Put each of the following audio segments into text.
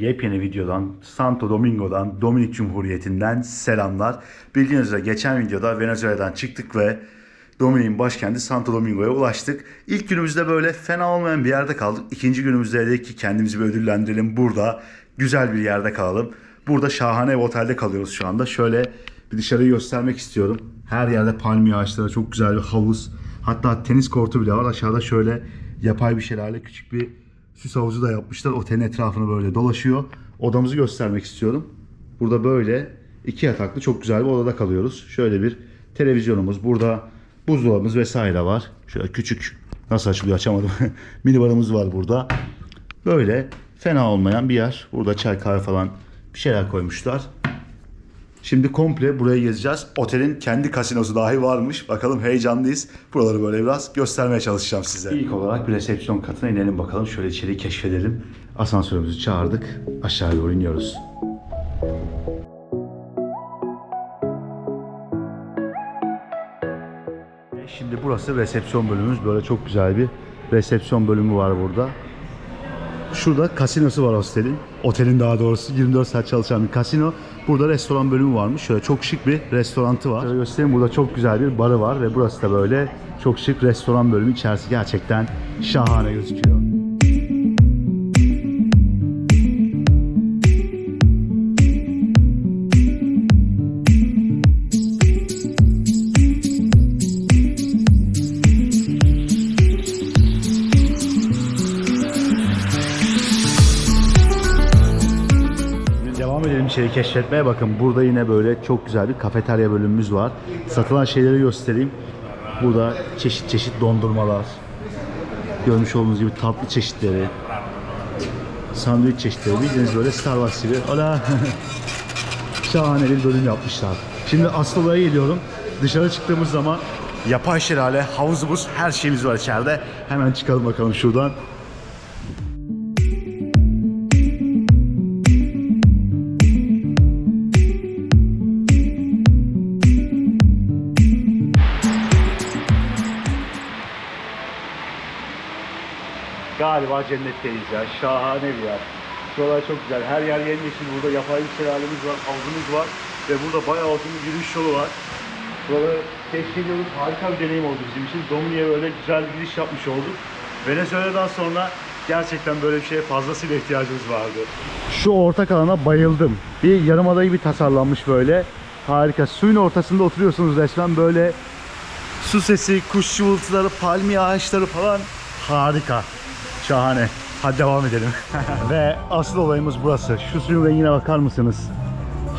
Yepyeni videodan, Santo Domingo'dan, Dominik Cumhuriyeti'nden selamlar. Bildiğiniz üzere geçen videoda Venezuela'dan çıktık ve Dominik'in başkenti Santo Domingo'ya ulaştık. İlk günümüzde böyle fena olmayan bir yerde kaldık. İkinci günümüzde dedik ki kendimizi bir ödüllendirelim. Burada güzel bir yerde kalalım. Burada şahane bir otelde kalıyoruz şu anda. Şöyle bir dışarıyı göstermek istiyorum. Her yerde palmiye ağaçları, çok güzel bir havuz. Hatta tenis kortu bile var. Aşağıda şöyle yapay bir şelale küçük bir süs havuzu da yapmışlar. Otelin etrafını böyle dolaşıyor. Odamızı göstermek istiyorum. Burada böyle iki yataklı çok güzel bir odada kalıyoruz. Şöyle bir televizyonumuz. Burada buzdolabımız vesaire var. Şöyle küçük nasıl açılıyor açamadım. Mini barımız var burada. Böyle fena olmayan bir yer. Burada çay kahve falan bir şeyler koymuşlar. Şimdi komple burayı gezeceğiz. Otelin kendi kasinosu dahi varmış. Bakalım heyecanlıyız. Buraları böyle biraz göstermeye çalışacağım size. İlk olarak bir resepsiyon katına inelim bakalım. Şöyle içeriği keşfedelim. Asansörümüzü çağırdık. Aşağı doğru iniyoruz. Şimdi burası resepsiyon bölümümüz. Böyle çok güzel bir resepsiyon bölümü var burada. Şurada kasinosu var hostelin. Otelin daha doğrusu 24 saat çalışan bir kasino. Burada restoran bölümü varmış. Şöyle çok şık bir restorantı var. Şöyle göstereyim burada çok güzel bir barı var ve burası da böyle çok şık restoran bölümü. İçerisi gerçekten şahane gözüküyor. İçeri keşfetmeye. Bakın burada yine böyle çok güzel bir kafeterya bölümümüz var. Satılan şeyleri göstereyim. Burada çeşit çeşit dondurmalar. Görmüş olduğunuz gibi tatlı çeşitleri. Sandviç çeşitleri. Bildiğiniz böyle Starbucks gibi. Ola. Şahane bir bölüm yapmışlar. Şimdi asıl olaya geliyorum. Dışarı çıktığımız zaman yapay şelale, havuzumuz, her şeyimiz var içeride. Hemen çıkalım bakalım şuradan. Galiba cennetteyiz ya. Şahane bir yer. Şuralar çok güzel. Her yer yemyeşil. Burada yapay bir şelalemiz var, havuzumuz var. Ve burada bayağı uzun bir yürüyüş yolu var. Buraları keşfediyoruz. Harika bir deneyim oldu bizim için. Dominik'e böyle güzel bir giriş yapmış olduk. Venezuela'dan sonra gerçekten böyle bir şeye fazlasıyla ihtiyacımız vardı. Şu ortak alana bayıldım. Bir yarımada gibi tasarlanmış böyle. Harika. Suyun ortasında oturuyorsunuz resmen böyle su sesi, kuş cıvıltıları, palmiye ağaçları falan harika. Şahane. Hadi devam edelim. Ve asıl olayımız burası. Şu suyun rengine bakar mısınız?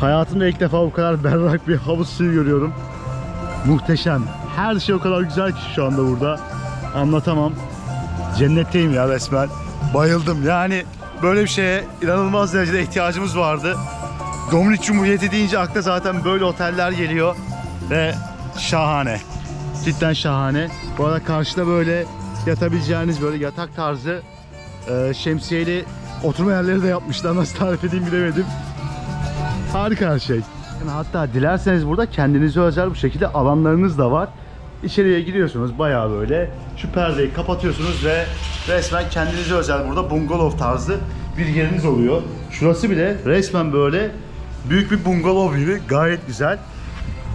Hayatımda ilk defa bu kadar berrak bir havuz suyu görüyorum. Muhteşem. Her şey o kadar güzel ki şu anda burada. Anlatamam. Cennetteyim ya resmen. Bayıldım. Yani böyle bir şeye inanılmaz derecede ihtiyacımız vardı. Dominik Cumhuriyeti deyince akla zaten böyle oteller geliyor. Ve şahane. Cidden şahane. Bu arada karşıda böyle yatabileceğiniz böyle yatak tarzı e, şemsiyeli oturma yerleri de yapmışlar. Nasıl tarif edeyim bilemedim. Harika her şey. Hatta dilerseniz burada kendinize özel bu şekilde alanlarınız da var. İçeriye giriyorsunuz bayağı böyle. Şu perdeyi kapatıyorsunuz ve resmen kendinize özel burada bungalov tarzı bir yeriniz oluyor. Şurası bile resmen böyle büyük bir bungalov gibi gayet güzel.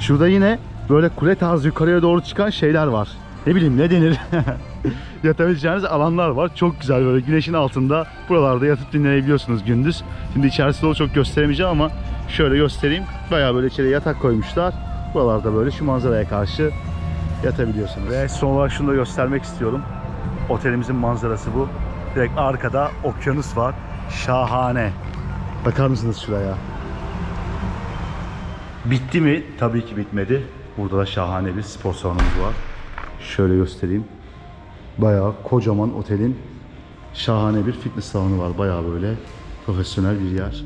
Şurada yine böyle kule tarzı yukarıya doğru çıkan şeyler var. Ne bileyim ne denir? Yatabileceğiniz alanlar var. Çok güzel böyle güneşin altında buralarda yatıp dinlenebiliyorsunuz gündüz. Şimdi içerisi dolu çok gösteremeyeceğim ama şöyle göstereyim. Bayağı böyle içeri yatak koymuşlar. Buralarda böyle şu manzaraya karşı yatabiliyorsunuz. Ve son olarak şunu da göstermek istiyorum. Otelimizin manzarası bu. Direkt arkada okyanus var. Şahane. Bakar mısınız şuraya? Bitti mi? Tabii ki bitmedi. Burada da şahane bir spor salonumuz var. Şöyle göstereyim. Bayağı kocaman otelin şahane bir fitness salonu var. Bayağı böyle profesyonel bir yer.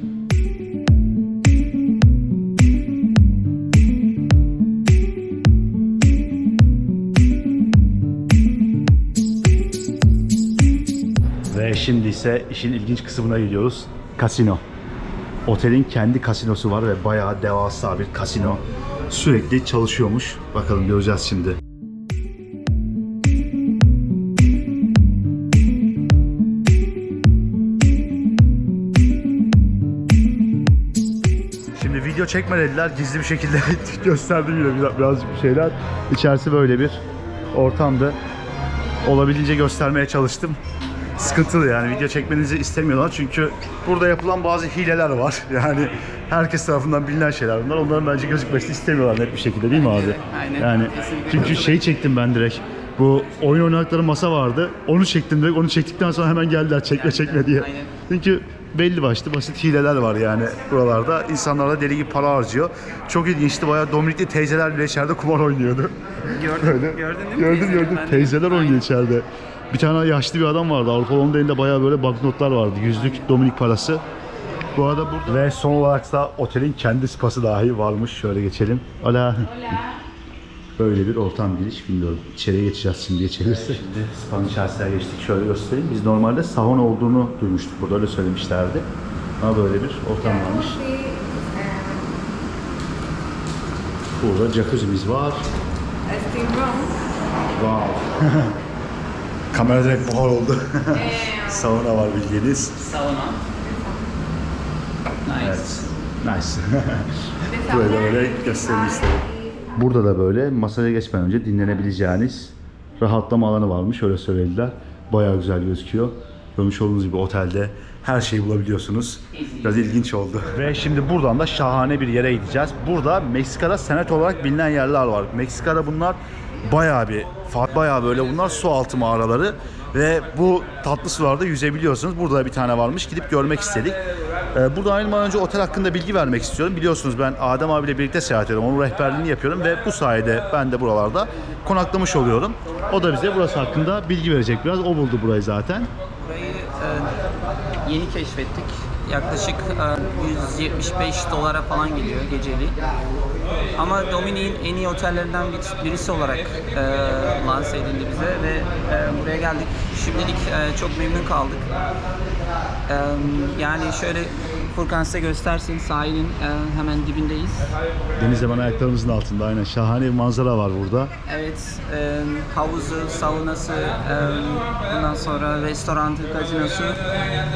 Ve şimdi ise işin ilginç kısmına gidiyoruz. Kasino. Otelin kendi kasinosu var ve bayağı devasa bir kasino. Sürekli çalışıyormuş. Bakalım göreceğiz şimdi. Video çekme dediler. Gizli bir şekilde gösterdim yine biraz- birazcık bir şeyler. İçerisi böyle bir ortamdı. Olabildiğince göstermeye çalıştım. Sıkıntılı yani video çekmenizi istemiyorlar çünkü burada yapılan bazı hileler var. Yani herkes tarafından bilinen şeyler bunlar. Onların bence gözükmesini istemiyorlar net bir şekilde değil mi abi? Aynen. Yani çünkü şey çektim ben direkt. Bu oyun oynadıkları masa vardı. Onu çektim direkt. Onu çektikten sonra hemen geldiler çekme çekme diye. Çünkü belli başlı basit hileler var yani buralarda. İnsanlar da deli gibi para harcıyor. Çok ilginçti. Bayağı Dominikli teyzeler bile içeride kumar oynuyordu. Gördün, Öyle. gördün değil mi? Gördüm gördüm. Ben Teyzeler oynuyor Aynen. içeride. Bir tane yaşlı bir adam vardı. Avrupa onun elinde bayağı böyle banknotlar vardı. Yüzlük Dominik parası. Bu arada burada ve son olarak da otelin kendi spası dahi varmış. Şöyle geçelim. Hola. Böyle bir ortam giriş bilmiyorum. İçeriye geçeceğiz şimdi geçebilirse. Şimdi spanın içerisine geçtik. Şöyle göstereyim. Biz normalde sauna olduğunu duymuştuk burada öyle söylemişlerdi. Ama böyle bir ortam varmış. Burada jacuzzi'miz var. Wow. Kamera direkt buhar oldu. sauna var bildiğiniz. Sauna. Nice. Evet. Nice. Böyle böyle göstereyim istedim. Burada da böyle masaya geçmeden önce dinlenebileceğiniz rahatlama alanı varmış. Öyle söylediler. Bayağı güzel gözüküyor. Görmüş olduğunuz gibi otelde her şeyi bulabiliyorsunuz. Biraz ilginç oldu. Ve şimdi buradan da şahane bir yere gideceğiz. Burada Meksika'da senet olarak bilinen yerler var. Meksika'da bunlar bayağı bir bayağı böyle bunlar su altı mağaraları ve bu tatlı sularda yüzebiliyorsunuz. Burada da bir tane varmış. Gidip görmek istedik. Ee, Burada ayrılmadan önce otel hakkında bilgi vermek istiyorum. Biliyorsunuz ben Adem abiyle birlikte seyahat ediyorum. Onun rehberliğini yapıyorum ve bu sayede ben de buralarda konaklamış oluyorum. O da bize burası hakkında bilgi verecek biraz. O buldu burayı zaten. Burayı e, yeni keşfettik. Yaklaşık e, 175 dolara falan geliyor geceli. Ama Dominik'in en iyi otellerinden bir- birisi olarak e, lanse edildi bize ve e, buraya geldik. Şimdilik e, çok memnun kaldık. E, yani şöyle Furkan size göstersin sahilin e, hemen dibindeyiz. Deniz hemen ayaklarımızın altında. Aynen şahane bir manzara var burada. Evet, e, havuzu, saunası, e, ondan sonra restoranı, gazinosu.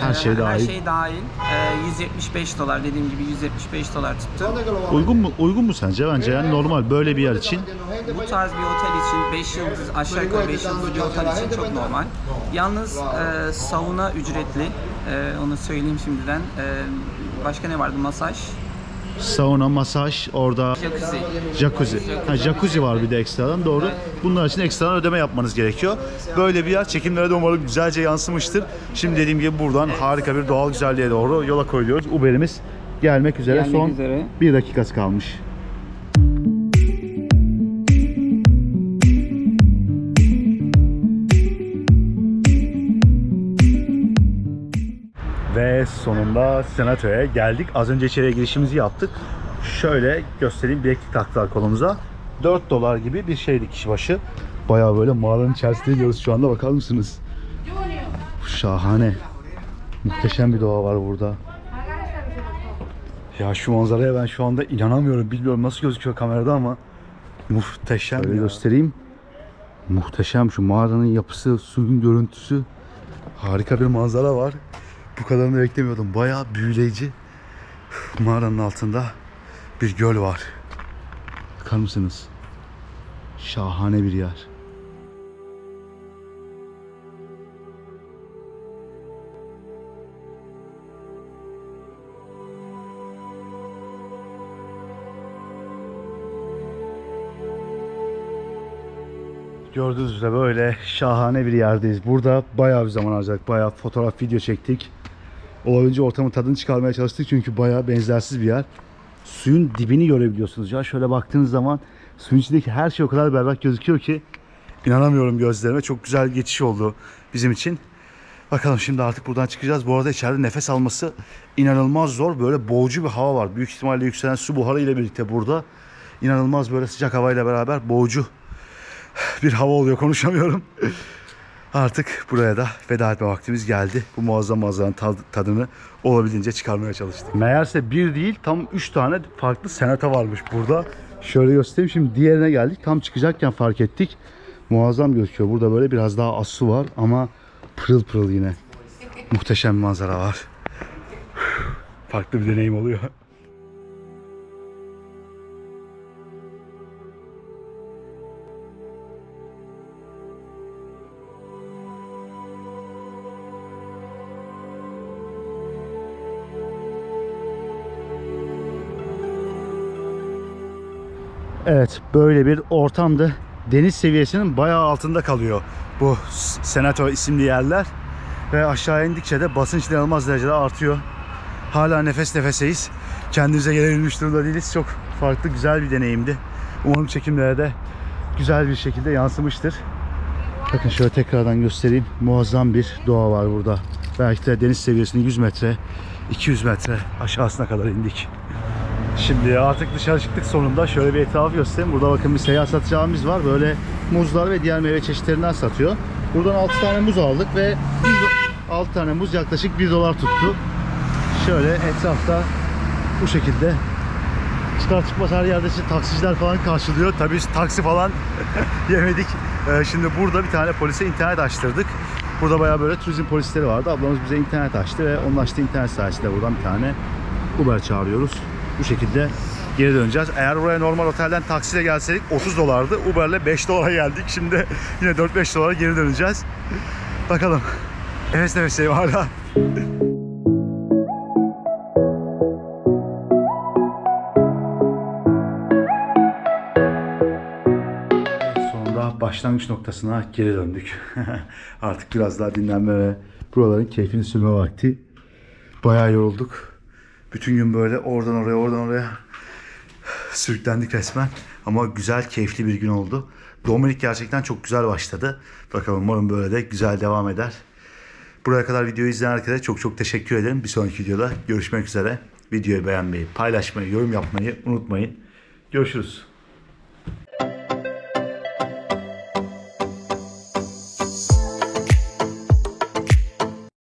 Her şey e, dahil. Her şey dahil. E, 175 dolar dediğim gibi 175 dolar tuttu. Uygun mu uygun mu sence? Bence yani normal böyle bir yer için. Bu tarz bir otel için 5 yıldız, aşağı yukarı 5 yıldız bir otel için çok normal. Yalnız e, sauna ücretli, e, onu söyleyeyim şimdiden. E, başka ne vardı? Masaj, Sauna, masaj, orada jacuzzi. Jacuzzi. Ha, jacuzzi var bir de ekstradan doğru. Bunlar için ekstradan ödeme yapmanız gerekiyor. Böyle bir yer çekimlere de umarım güzelce yansımıştır. Şimdi dediğim gibi buradan harika bir doğal güzelliğe doğru yola koyuyoruz. Uber'imiz gelmek üzere. Gelmek Son üzere. bir dakikası kalmış. Ve sonunda senatoya geldik. Az önce içeriye girişimizi yaptık. Şöyle göstereyim bileklik taktılar kolumuza. 4 dolar gibi bir şeydi kişi başı. Bayağı böyle mağaranın içerisinde gidiyoruz şu anda bakar mısınız? Şahane. Muhteşem bir doğa var burada. Ya şu manzaraya ben şu anda inanamıyorum. Bilmiyorum nasıl gözüküyor kamerada ama muhteşem. Şöyle göstereyim. Muhteşem şu mağaranın yapısı, suyun görüntüsü. Harika bir manzara var. Bu kadarını beklemiyordum. Bayağı büyüleyici. Mağaranın altında bir göl var. Bakar mısınız? Şahane bir yer. Gördüğünüz üzere böyle şahane bir yerdeyiz. Burada bayağı bir zaman harcadık. Bayağı fotoğraf, video çektik. Olabildiğince ortamın tadını çıkarmaya çalıştık çünkü bayağı benzersiz bir yer. Suyun dibini görebiliyorsunuz ya. Şöyle baktığınız zaman suyun içindeki her şey o kadar berrak gözüküyor ki inanamıyorum gözlerime. Çok güzel geçiş oldu bizim için. Bakalım şimdi artık buradan çıkacağız. Bu arada içeride nefes alması inanılmaz zor. Böyle boğucu bir hava var. Büyük ihtimalle yükselen su buharı ile birlikte burada. İnanılmaz böyle sıcak havayla beraber boğucu bir hava oluyor konuşamıyorum. Artık buraya da veda etme vaktimiz geldi. Bu muazzam manzaranın tad- tadını olabildiğince çıkarmaya çalıştık. Meğerse bir değil tam üç tane farklı senata varmış burada. Şöyle göstereyim şimdi diğerine geldik. Tam çıkacakken fark ettik. Muazzam gözüküyor. Burada böyle biraz daha az su var ama pırıl pırıl yine. Muhteşem manzara var. Farklı bir deneyim oluyor. Evet böyle bir ortamda deniz seviyesinin bayağı altında kalıyor bu Senato isimli yerler. Ve aşağı indikçe de basınç inanılmaz derecede artıyor. Hala nefes nefeseyiz. Kendimize gelebilmiş durumda değiliz. Çok farklı güzel bir deneyimdi. Umarım çekimlere de güzel bir şekilde yansımıştır. Bakın şöyle tekrardan göstereyim. Muazzam bir doğa var burada. Belki de deniz seviyesinin 100 metre, 200 metre aşağısına kadar indik. Şimdi artık dışarı çıktık sonunda. Şöyle bir etrafı göstereyim. Burada bakın bir seyyar satacağımız var. Böyle muzlar ve diğer meyve çeşitlerinden satıyor. Buradan 6 tane muz aldık ve 6 tane muz yaklaşık 1 dolar tuttu. Şöyle etrafta bu şekilde çıkar çıkmaz her yerde işte taksiciler falan karşılıyor. Tabii taksi falan yemedik. Ee, şimdi burada bir tane polise internet açtırdık. Burada bayağı böyle turizm polisleri vardı. Ablamız bize internet açtı ve onun açtığı internet sayesinde buradan bir tane Uber çağırıyoruz. Bu şekilde geri döneceğiz. Eğer buraya normal otelden taksiyle gelseydik 30 dolardı. Uber'le 5 dolara geldik. Şimdi yine 4-5 dolara geri döneceğiz. Bakalım. Nefes nefeseyim hala. Sonunda başlangıç noktasına geri döndük. Artık biraz daha dinlenme ve buraların keyfini sürme vakti. Bayağı yorulduk. Bütün gün böyle oradan oraya oradan oraya sürüklendik resmen. Ama güzel, keyifli bir gün oldu. Dominik gerçekten çok güzel başladı. Bakalım umarım böyle de güzel devam eder. Buraya kadar videoyu izleyen herkese çok çok teşekkür ederim. Bir sonraki videoda görüşmek üzere. Videoyu beğenmeyi, paylaşmayı, yorum yapmayı unutmayın. Görüşürüz.